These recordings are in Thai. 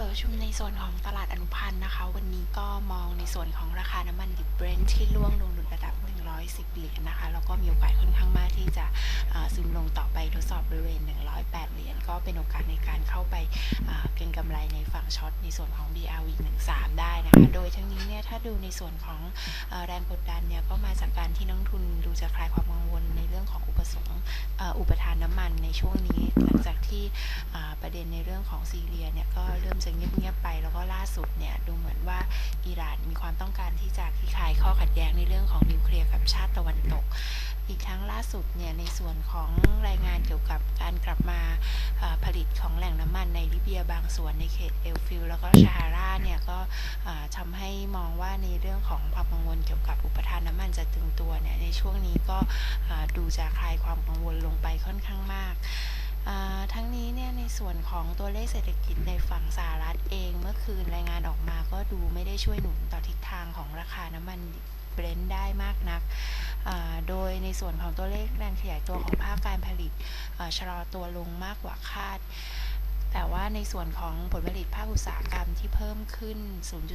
ประชุมในส่วนของตลาดอนุพันธ์นะคะ วันนี้ก็มองในส่วนของราคาน้ำมันดิบเบรนท์ที่ล่วงลงหลุดระดับ 110 เหรียญนะคะ แล้วก็มีโอกาสค่อนข้างมากที่จะซึมลงต่อไปทดสอบบริเวณ 108 เหรียญก็เป็นโอกาสในการเข้าไปเก็งกำไรในฝั่งช็อตในส่วนของ BRV 13 ได้นะคะ โดย ดูในส่วนของอแรงกดดันเนี่ยก็มาจากการที่นักทุนดูจะคลายความกังวลในเรื่องของอุปสงค์อุปทานน้ำมันในช่วงนี้ หลังจากที่ประเด็นในเรื่องของซีเรียเนี่ยก็เริ่มจะเงียบๆไป แล้วก็ล่าสุดเนี่ยดูเหมือนว่าอิหร่านมีความต้องการที่จะคลี่คลายข้อขัดแย้งในเรื่องของนิวเคลียร์กับชาติตะวันตก อีกาสุดเนี่ยในส่วนของรายงานเกี่ยวกับการกลับมาผลิตของแหล่งน้ำมันในลิเบียบางส่วนในเขตเอลฟิลแล้วก็ชาฮาราเนี่ยก็ทำให้มองว่าในเรื่องของความกังวลเกี่ยวกับอุปทานน้ำมันจะตึงตัวเนี่ยในช่วงนี้ก็ดูจะคลายความกังวลลงไปค่อนข้างมากทั้งนี้เนี่ยในส่วนของตัวเลขเศรษฐกิจในฝั่งสหรัฐเองเมื่อคืนรายงานออกมาก็ดูไม่ได้ช่วยหนุนต่อทิศทางของราคาน้ำมัน เบรนด์ได้มากนัก โดยในส่วนของตัวเลขแรงขยายตัวของภาคการผลิตชะลอตัวลงมากกว่าคาด แต่ว่าในส่วนของผลผลิตภาคอุตสาหกรรมที่เพิ่มขึ้น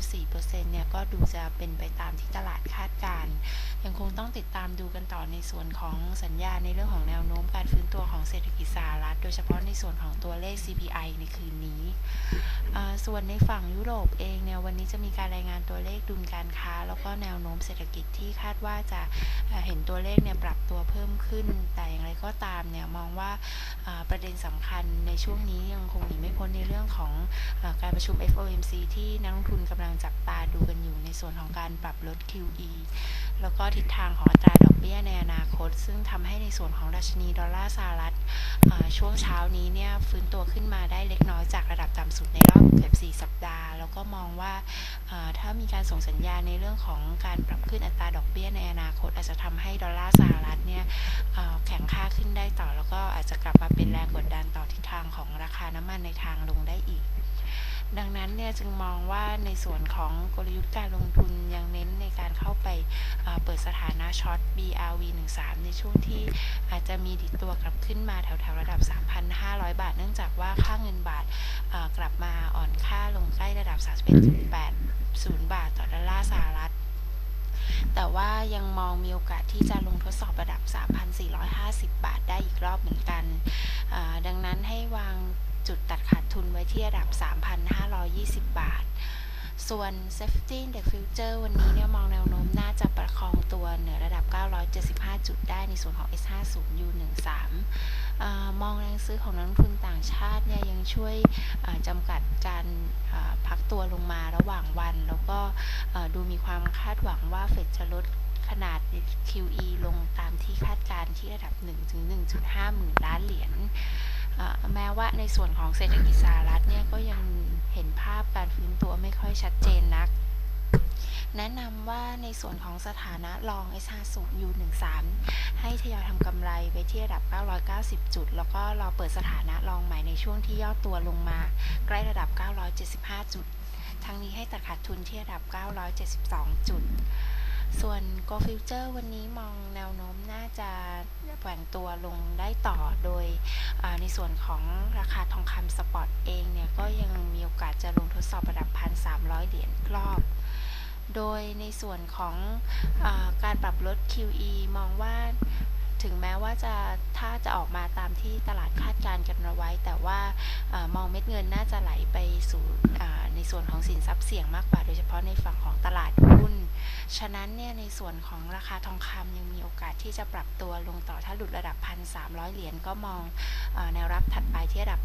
0.4%เนี่ยก็ดูจะเป็นไปตามที่ตลาดคาดการณ์ยังคงต้องติดตามดูกันต่อในส่วนของสัญญาณในเรื่องของแนวโน้มการฟื้นตัวของเศรษฐกิจสหรัฐ โดยเฉพาะในส่วนของตัวเลข CPI ในคืนนี้ ส่วนในฝั่งยุโรปเองเนี่ยวันนี้จะมีการรายงานตัวเลขดุลการค้า แล้วก็แนวโน้มเศรษฐกิจที่คาดว่าจะเห็นตัวเลขเนี่ยปรับตัวเพิ่มขึ้น แต่อย่างไรก็ตามเนี่ยมองว่าอ่าประเด็นสำคัญในช่วงนี้ยังคงหนีไม่พ้นในเรื่องของอการประชุม FOMC ที่นักลงทุนกำลังจับตาดูกันอยู่ในส่วนของการปรับลด QE แล้วก็ทิศทางของอัตราดอกเบี้ยในอนาคต ซึ่งทำให้ในส่วนของดัชนีดอลลาร์สหรัฐช่วงเช้านี้เนี่ยฟื้นตัวขึ้นมาได้เล็กน้อยจากระดับต่ำสุดในรอบเกือบ4สัปดาห์ แล้วก็มองว่าถ้ามีการส่งสัญญาณในเรื่องของการปรับขึ้นอัตราดอกเบี้ยในอนาคต อาจจะทำให้ดอลลาร์สหรัฐเนี่ยแข็งค่าขึ้นได้ต่อ แล้วก็อาจจะกลับมาเป็นแรงกดดันาน้ำมันในทางลงได้อีก ดังนั้นเนี่ยจึงมองว่าในส่วนของกลยุทธ์การลงทุนยังเน้นในการเข้าไปเปิดสถานะช็อต BRV 13ในช่วงที่อาจจะมีดิดตัวกลับขึ้นมาแถวๆระดับ 3,500 บาท เนื่องจากว่าค่าเงินบาทกลับมาอ่อนค่าลงใกล้ระดับ 31.80 บาทต่อดอลลาร์สหรัฐแต่ว่ายังมองมีโอกาสที่จะลงทดสอบระดับ ไว้ที่ระดับ 3,520 บาท ส่วน Safety Index Future วันนี้เนี่ยมองแนวโน้มน่าจะประคองตัวเหนือระดับ 975 จุดได้ในส่วนของ S50 U13 อมองแรงซื้อของนักลงทุนต่างชาติเนี่ยยังช่วยจำกัดการพักตัวลงมาระหว่างวัน แล้วก็ดูมีความคาดหวังว่าเฟดจะลดขนาด QE ลงตามที่คาดการณ์ที่ระดับ 1-1.5 หมื่นล้านเหรียญ แม้ว่าในส่วนของเศรษฐกิจสหรัฐเนี่ยก็ยังเห็นภาพการฟื้นตัวไม่ค่อยชัดเจนนัก แนะนำว่าในส่วนของสถานะรอง S50 U13 ให้ทยอยทำกำไรไปที่ระดับ 990 จุด แล้วก็รอเปิดสถานะรองใหม่ในช่วงที่ย่อตัวลงมา ใกล้ระดับ 975 จุด ทั้งนี้ให้ตัดขาดทุนที่ระดับ 972 จุด ส่วน Go Future วันนี้มองแนวโน้มน่าจะ ว่งตัวลงได้ต่อโดยในส่วนของราคาทองคำสปอตเองเนี่ยก็ยังมีโอกาสจะลงทดสอบระดับ 1,300 เหรียญรอบ โดยในส่วนของอการปรับลด QE มองว่าถึงแม้ว่าจะถ้าจะออกมาตามที่ตลาดคาดการณ์กันเอาไว้ แต่ว่ามองเม็ดเงินน่าจะไหลไปสู่ ส่วนของสินทรัพย์เสี่ยงมากกว่า โดยเฉพาะในฝั่งของตลาดหุ้น ฉะนั้นเนี่ยในส่วนของราคาทองคำยังมีโอกาสที่จะปรับตัวลงต่อถ้าหลุดระดับ 1,300 เหรียญก็มองอแนวรับถัดไปที่ระดับ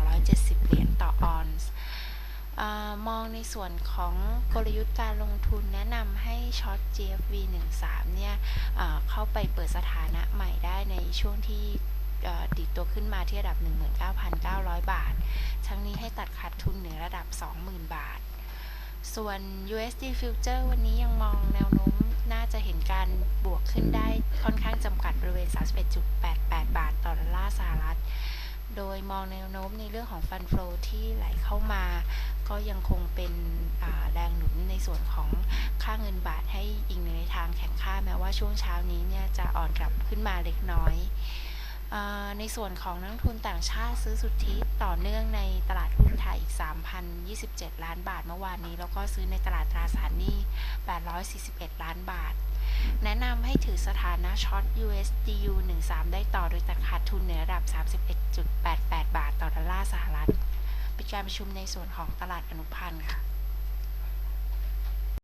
1,270 เหรียญต่อออนซ์มองในส่วนของกลยุทธ์การลงทุนแนะนำให้ช็อต GFV 13เนี่ยเข้าไปเปิดสถานะใหม่ได้ในช่วงที่เอ่อดิดตัวขึ้นมาที่ระดับ 19,900 บาท 20,000 บาท ส่วน USD Future วันนี้ยังมองแนวโน้มน่าจะเห็นการบวกขึ้นได้ค่อนข้างจำกัดบริเวณ 31.88 บาทต่อดอลลาร์สหรัฐ โดยมองแนวโน้มในเรื่องของฟันโฟที่ไหลเข้ามา ก็ยังคงเป็นแรงหนุนในส่วนของค่าเงินบาทให้อิงในทางแข็งค่าแม้ว่าช่วงเช้านี้เนี่ยจะอ่อนกลับขึ้นมาเล็กน้อยอในส่วนของนักทุนต่างชาติซื้อสุทธิต่อเนื่องใน 3,027 ล้านบาทเมื่อวานนี้ แล้วก็ซื้อในตลาดตราสารหนี้ 841 ล้านบาท แนะนำให้ถือสถานะช็อต USDU 13 ได้ต่อโดยตัดขาดทุนเหนือระดับ 31.88 บาทต่อดอลลาร์สหรัฐปิดการประชุมในส่วนของตลาดอนุพันธ์ค่ะ